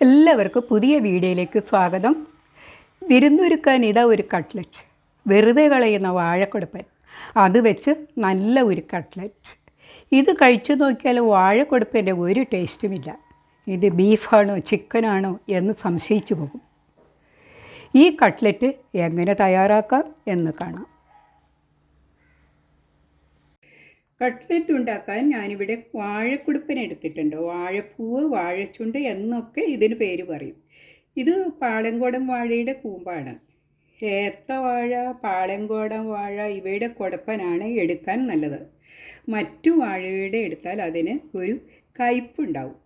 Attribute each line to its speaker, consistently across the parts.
Speaker 1: എല്ലാവർക്കും പുതിയ വീഡിയോയിലേക്ക് സ്വാഗതം. വിരുന്നൊരുക്കാൻ ഇതാ ഒരു കട്ട്ലറ്റ് വെറുതെ കളയുന്ന വാഴക്കൊടുപ്പൻ. അത് വെച്ച് നല്ല ഒരു കട്ട്ലറ്റ് ഇത് കഴിച്ചു നോക്കിയാൽ വാഴക്കൊടുപ്പന്റെ ഒരു ടേസ്റ്റുമില്ല ഇത് ബീഫാണോ ചിക്കനാണോ എന്ന് സംശയിച്ചു പോകും. ഈ കട്ട്ലറ്റ് എങ്ങനെ തയ്യാറാക്കാം എന്ന് കാണാം. കട്ട്ലറ്റ് ഉണ്ടാക്കാൻ ഞാനിവിടെ വാഴക്കുടുപ്പൻ എടുത്തിട്ടുണ്ട്. വാഴപ്പൂവ് വാഴച്ചുണ്ട് എന്നൊക്കെ ഇതിന് പേര് പറയും. ഇത് പാളങ്കോടം വാഴയുടെ കൂമ്പാണ്. ഏത്ത വാഴ പാളങ്കോടം വാഴ ഇവയുടെ കുടപ്പനാണ് എടുക്കാൻ നല്ലത്. മറ്റു വാഴയുടെ എടുത്താൽ അതിന് ഒരു കയ്പുണ്ടാവും.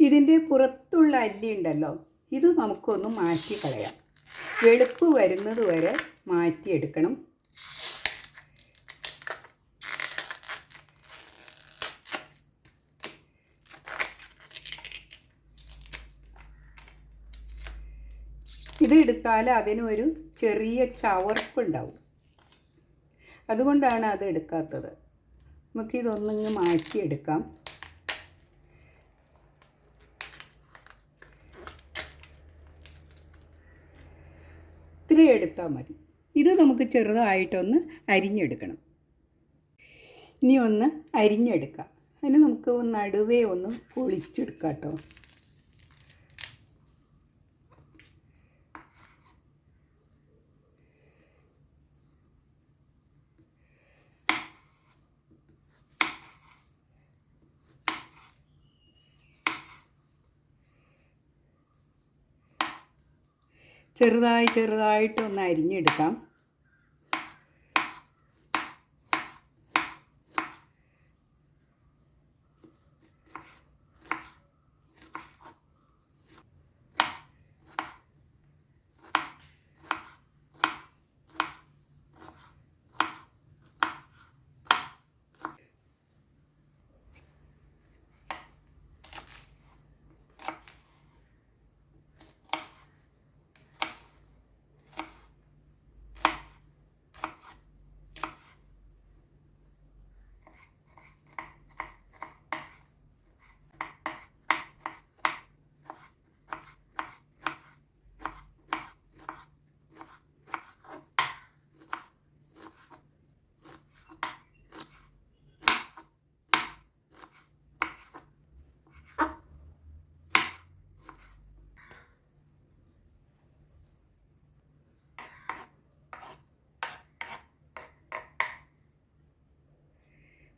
Speaker 1: ഇതിന്റെ പുറത്തുള്ള അല്ലി ഉണ്ടല്ലോ ഇത് നമുക്കൊന്ന് മാറ്റി കളയാം വെളുപ്പ് വരുന്നത് വരെ മാറ്റിയെടുക്കണം. എടുത്താൽ അതിനൊരു ചെറിയ ചവർപ്പുണ്ടാവും. അതുകൊണ്ടാണ് അത് എടുക്കാത്തത്. നമുക്കിതൊന്നിങ്ങ് മാറ്റിയെടുക്കാം. ഇത്രയും എടുത്താൽ മതി. ഇത് നമുക്ക് ചെറുതായിട്ടൊന്ന് അരിഞ്ഞെടുക്കണം. ഇനി ഒന്ന് അരിഞ്ഞെടുക്കാം. അതിന് നമുക്ക് നടുവേ ഒന്ന് പൊളിച്ചെടുക്കാം കേട്ടോ. ചെറുതായി ചെറുതായിട്ടൊന്ന് അരിഞ്ഞെടുക്കാം.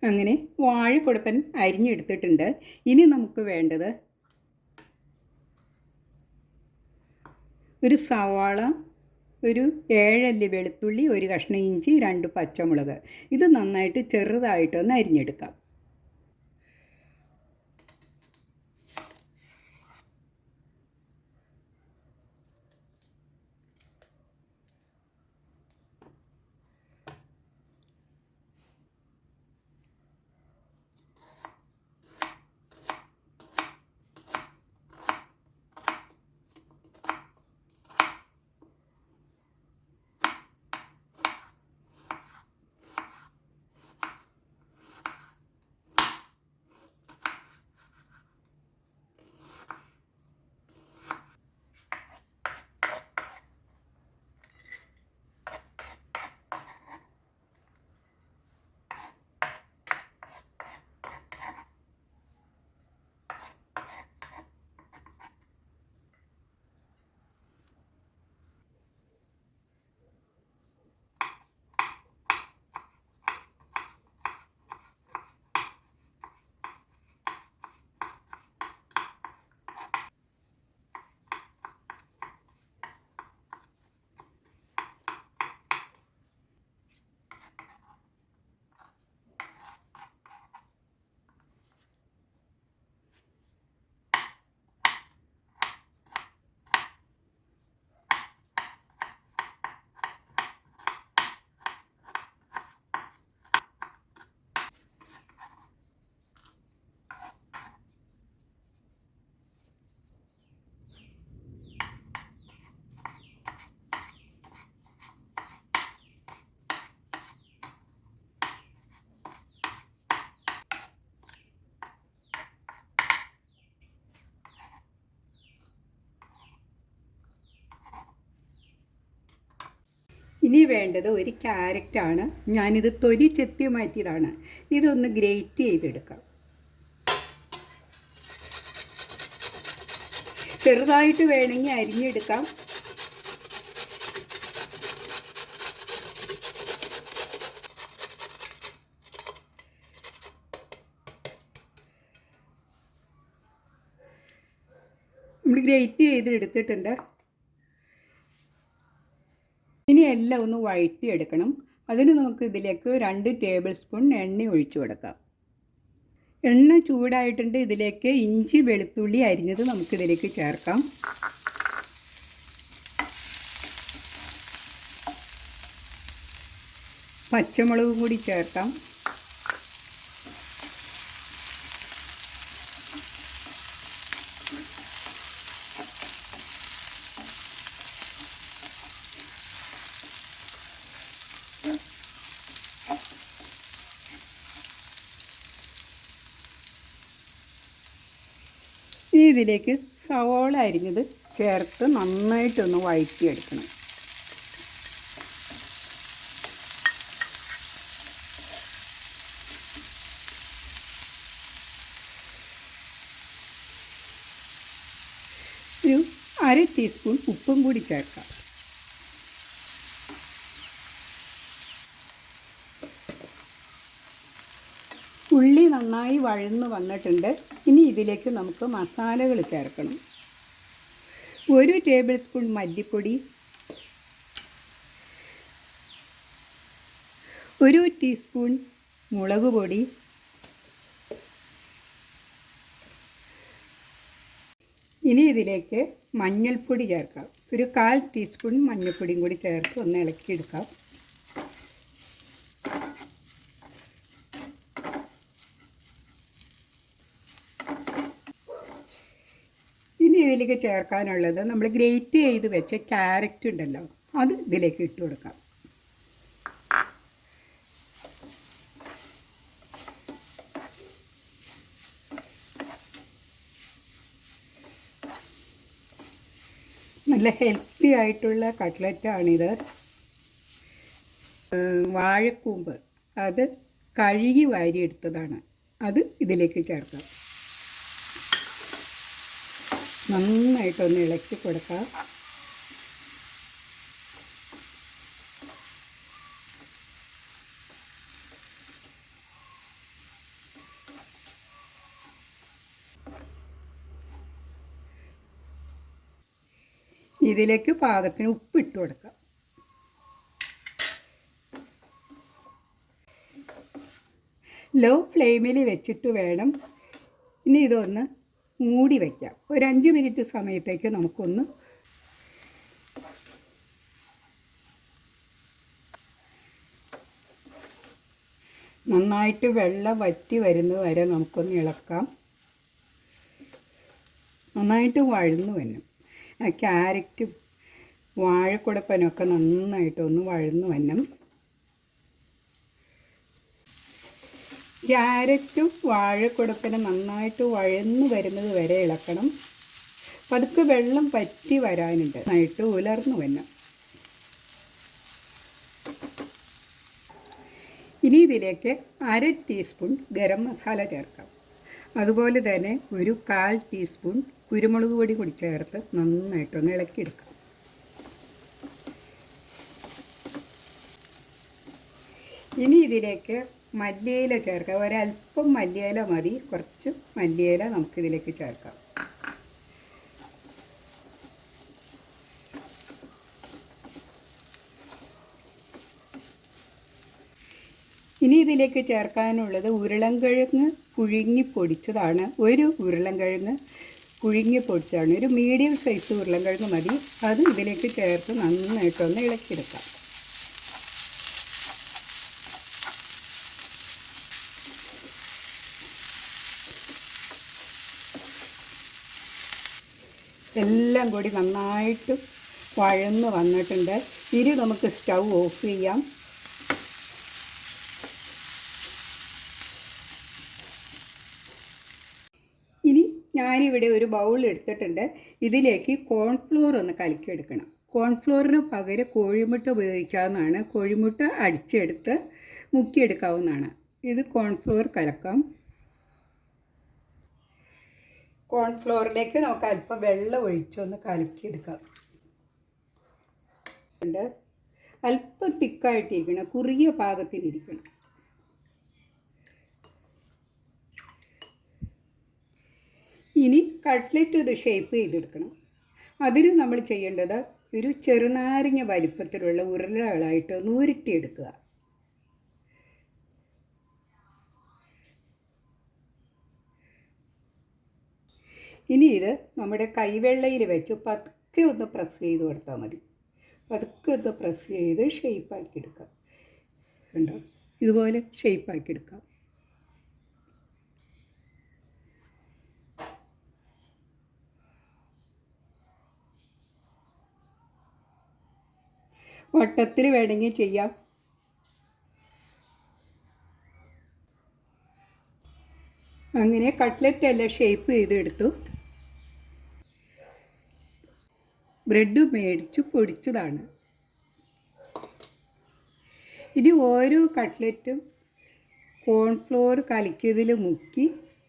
Speaker 1: അങ്ങനെ വാഴക്കൊടുപ്പൻ അരിഞ്ഞെടുത്തിട്ടുണ്ട്. ഇനി നമുക്ക് വേണ്ടത് ഒരു സവാള ഒരു ഏഴല്ലി വെളുത്തുള്ളി ഒരു കഷ്ണം ഇഞ്ചി രണ്ട് പച്ചമുളക്. ഇത് നന്നായിട്ട് ചെറുതായിട്ടൊന്ന് അരിഞ്ഞെടുക്കാം. ഇനി വേണ്ടത് ഒരു ക്യാരറ്റാണ് ഞാനിത് തൊലി ചെത്തി മാറ്റിയതാണ്. ഇതൊന്ന് ഗ്രേറ്റ് ചെയ്തെടുക്കാം. ചെറുതായിട്ട് വേണമെങ്കിൽ അരിഞ്ഞെടുക്കാം. നമ്മൾ ഗ്രേറ്റ് ചെയ്ത് എടുത്തിട്ടുണ്ട് എല്ലാം ഒന്ന് വഴറ്റി എടുക്കണം അതിന് നമുക്ക് ഇതിലേക്ക് രണ്ട് ടേബിൾ സ്പൂൺ എണ്ണ ഒഴിച്ചു കൊടുക്കാം. എണ്ണ ചൂടായിട്ടുണ്ട്. ഇതിലേക്ക് ഇഞ്ചി വെളുത്തുള്ളി അരിഞ്ഞത് നമുക്കിതിലേക്ക് ചേർക്കാം. പച്ചമുളകും കൂടി ചേർക്കാം. ഇതിലേക്ക് സവോള അരിഞ്ഞത് ചേർത്ത് നന്നായിട്ടൊന്ന് വഴറ്റി എടുക്കണം ഒരു അര ടീസ്പൂൺ ഉപ്പും കൂടി ചേർക്കാം. നന്നായി വഴന്ന് വന്നിട്ടുണ്ട്. ഇനി ഇതിലേക്ക് നമുക്ക് മസാലകൾ ചേർക്കണം. ഒരു ടേബിൾ സ്പൂൺ മല്ലിപ്പൊടി. ഒരു ടീസ്പൂൺ മുളക് പൊടി. ഇനി ഇതിലേക്ക് മഞ്ഞൾപ്പൊടി ചേർക്കാം. ഒരു കാൽ ടീസ്പൂൺ മഞ്ഞൾപ്പൊടിയും കൂടി ചേർത്ത് ഒന്ന് ഇളക്കിയെടുക്കാം. ഇതിലേക്ക് ചേർക്കാനുള്ളത് നമ്മൾ ഗ്രേറ്റ് ചെയ്ത് വെച്ച ക്യാരറ്റ് ഉണ്ടല്ലോ അത് ഇതിലേക്ക് ഇട്ട് കൊടുക്കാം. നല്ല ഹെൽത്തി ആയിട്ടുള്ള കട്ട്ലറ്റാണിത് വാഴക്കൂമ്പ് അത് കഴുകി വാരിയെടുത്തതാണ്. അത് ഇതിലേക്ക് ചേർക്കാം. നന്നായിട്ടൊന്ന് ഇളക്കി കൊടുക്കാം. ഇതിലേക്ക് പാകത്തിന് ഉപ്പിട്ട് കൊടുക്കാം. ലോ ഫ്ലെയിമിൽ വെച്ചിട്ട് വേണം. ഇനി ഇതൊന്ന് മൂടി വയ്ക്കാം ഒരു അഞ്ച് മിനിറ്റ് സമയത്തേക്ക് നമുക്കൊന്ന് നന്നായിട്ട് വെള്ളം വറ്റി വരുന്നത് വരെ നമുക്കൊന്ന് ഇളക്കാം. നന്നായിട്ട് വഴന്നു വന്നും ക്യാരറ്റും വാഴക്കുടപ്പനൊക്കെ നന്നായിട്ടൊന്ന് വഴന്നു വരണം. ക്യാരറ്റും വാഴക്കുടപ്പനും നന്നായിട്ട് വഴന്നു വരുന്നത് വരെ ഇളക്കണം. പതുക്കെ വെള്ളം പറ്റി വരാനുണ്ട്. നന്നായിട്ട് ഉലർന്നു വന്നു ഇനി ഇതിലേക്ക് അര ടീസ്പൂൺ ഗരം മസാല ചേർക്കാം. അതുപോലെ തന്നെ ഒരു കാൽ ടീസ്പൂൺ കുരുമുളക് പൊടി കൂടി ചേർത്ത് നന്നായിട്ടൊന്ന് ഇളക്കിയെടുക്കാം. ഇനി ഇതിലേക്ക് മല്ലിയില ചേർക്കാം. ഒരല്പം മല്ലിയില മതി. കുറച്ച് മല്ലിയില നമുക്കിതിലേക്ക് ചേർക്കാം. ഇനി ഇതിലേക്ക് ചേർക്കാനുള്ളത് ഉരുളൻകിഴങ്ങ് പുഴുങ്ങി പൊടിച്ചതാണ്. ഒരു ഉരുളൻകിഴങ്ങ് പുഴുങ്ങി പൊടിച്ചതാണ്. ഒരു മീഡിയം സൈസ് ഉരുളൻകിഴങ്ങ് മതി. അത് ഇതിലേക്ക് ചേർത്ത് നന്നായിട്ടൊന്ന് ഇളക്കിയെടുക്കാം. എല്ലാം കൂടി നന്നായിട്ട് വഴന്ന് വന്നിട്ടുണ്ട്. ഇനി നമുക്ക് സ്റ്റൗ ഓഫ് ചെയ്യാം. ഇനി ഞാനിവിടെ ഒരു ബൗൾ എടുത്തിട്ടുണ്ട്. ഇതിലേക്ക് കോൺഫ്ലോർ ഒന്ന് കലക്കിയെടുക്കണം. കോൺഫ്ലോറിന് പകരം കോഴിമുട്ട ഉപയോഗിക്കാവുന്നതാണ്. കോഴിമുട്ട അടിച്ചെടുത്ത് മുക്കിയെടുക്കാവുന്നതാണ്. ഇത് കോൺഫ്ലോർ കലക്കാം. കോൺഫ്ലോറിലേക്ക് നമുക്ക് അല്പം വെള്ളം ഒഴിച്ചൊന്ന് കലക്കിയെടുക്കാം. ഉണ്ട് അല്പം തിക്കായിട്ടിരിക്കണം കുറിയ പാകത്തിനിരിക്കണം. ഇനി കട്ട്ലറ്റ് ഇത് ഷേപ്പ് ചെയ്തെടുക്കണം. അതിന് നമ്മൾ ചെയ്യേണ്ടത് ഒരു ചെറുനാരങ്ങ വലിപ്പത്തിലുള്ള ഉരുളകളായിട്ട് ഒന്ന് ഇനി ഇത് നമ്മുടെ കൈവെള്ളയിൽ വെച്ച് പതുക്കെ ഒന്ന് പ്രസ് ചെയ്ത് കൊടുത്താൽ മതി. പതുക്കെ ഒന്ന് പ്രസ് ചെയ്ത് ഷെയ്പ്പാക്കി എടുക്കാം. കണ്ടോ? ഇതുപോലെ ഷെയ്പ്പാക്കി എടുക്കാം. വട്ടത്തിൽ വേണമെങ്കിൽ ചെയ്യാം. അങ്ങനെ കട്ട്ലറ്റ് എല്ലാം ഷേപ്പ് ചെയ്തെടുത്തു. ബ്രെഡ് മേടിച്ചു പൊടിച്ചതാണ്. ഇനി ഓരോ കട്ട്ലറ്റും കോൺഫ്ലോർ കലക്കിയതിൽ മുക്കി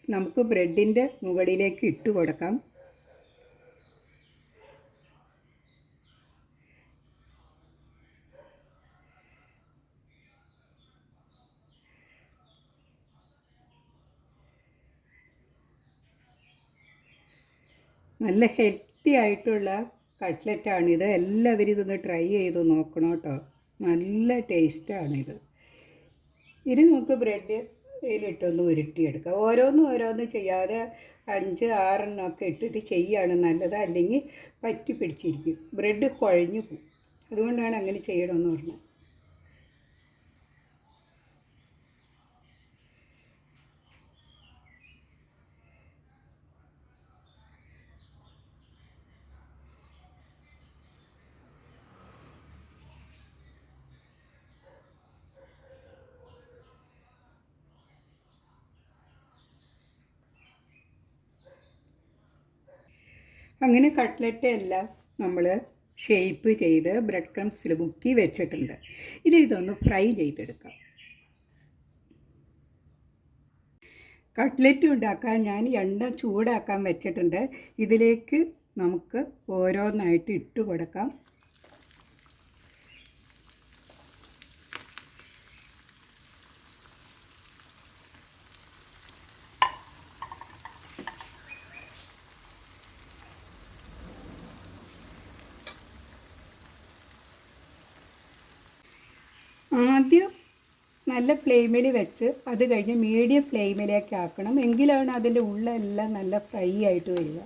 Speaker 1: നമുക്ക് ബ്രെഡിന്റെ മുകളിലേക്ക് ഇട്ട് കൊടുക്കാം. നല്ല ഹെൽത്തി ആയിട്ടുള്ള കട്ട്ലറ്റാണിത് എല്ലാവരും ഇതൊന്ന് ട്രൈ ചെയ്ത് നോക്കണം കേട്ടോ. നല്ല ടേസ്റ്റാണിത്. ഇനി നമുക്ക് ബ്രെഡ് ഇതിലിട്ടൊന്ന് ഉരുട്ടിയെടുക്കാം. ഓരോന്നും ഓരോന്ന് ചെയ്യാതെ അഞ്ച് ആറെണ്ണമൊക്കെ ഇട്ടിട്ട് ചെയ്യുകയാണ് നല്ലത്. അല്ലെങ്കിൽ പറ്റി പിടിച്ചിരിക്കും ബ്രെഡ് കുഴഞ്ഞു പോകും. അതുകൊണ്ടാണ് അങ്ങനെ ചെയ്യണമെന്ന് പറഞ്ഞത്. അങ്ങനെ കട്ട്ലറ്റ് എല്ലാം നമ്മൾ ഷേപ്പ് ചെയ്ത് ബ്രെഡ് ക്രംസിൽ മുക്കി വെച്ചിട്ടുണ്ട്. ഇനി ഇതൊന്ന് ഫ്രൈ ചെയ്തെടുക്കാം. കട്ട്ലറ്റ് ഉണ്ടാക്കാൻ ഞാൻ എണ്ണ ചൂടാക്കാൻ വെച്ചിട്ടുണ്ട്. ഇതിലേക്ക് നമുക്ക് ഓരോന്നായിട്ട് ഇട്ട് കൊടുക്കാം. ആദ്യം നല്ല ഫ്ലെയിമിൽ വെച്ച് അത് കഴിഞ്ഞ് മീഡിയം ഫ്ലെയിമിലേക്ക് ആക്കണം. എങ്കിലാണ് അതിന്റെ ഉള്ളെല്ലാം നല്ല ഫ്രൈ ആയിട്ട് വരിക.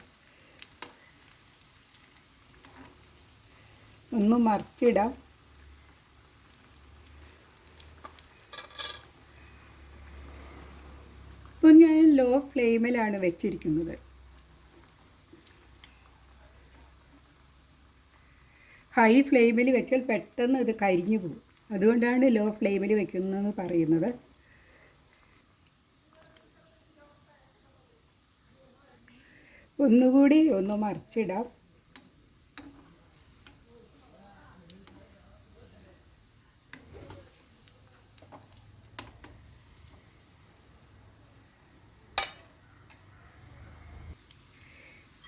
Speaker 1: ഒന്ന് മറിച്ചിടാം. ഇപ്പം ഞാൻ ലോ ഫ്ലെയിമിലാണ് വെച്ചിരിക്കുന്നത്. ഹൈ ഫ്ലെയിമിൽ വെച്ചാൽ പെട്ടെന്ന് ഇത് കരിഞ്ഞു പോകും. അതുകൊണ്ടാണ് ലോ ഫ്ലെയിമിൽ വെക്കുന്നതെന്ന് പറയുന്നത്. ഒന്നുകൂടി ഒന്ന് മറിച്ചിടാം.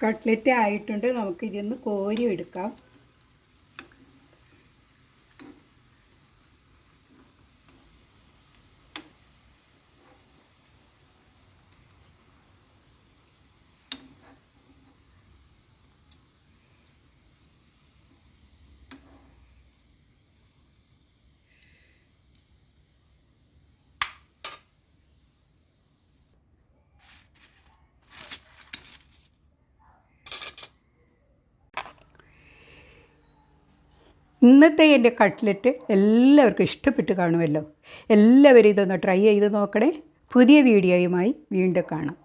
Speaker 1: കട്ട്ലറ്റ് ആയിട്ടുണ്ട്. നമുക്ക് ഇതിന്ന് കോരി എടുക്കാം. ഇന്നത്തെ എന്റെ കട്ട്ലറ്റ് എല്ലാവർക്കും ഇഷ്ടപ്പെട്ട് കാണുമല്ലോ. എല്ലാവരും ഇതൊന്ന് ട്രൈ ചെയ്ത് നോക്കണേ. പുതിയ വീഡിയോയുമായി വീണ്ടും കാണാം.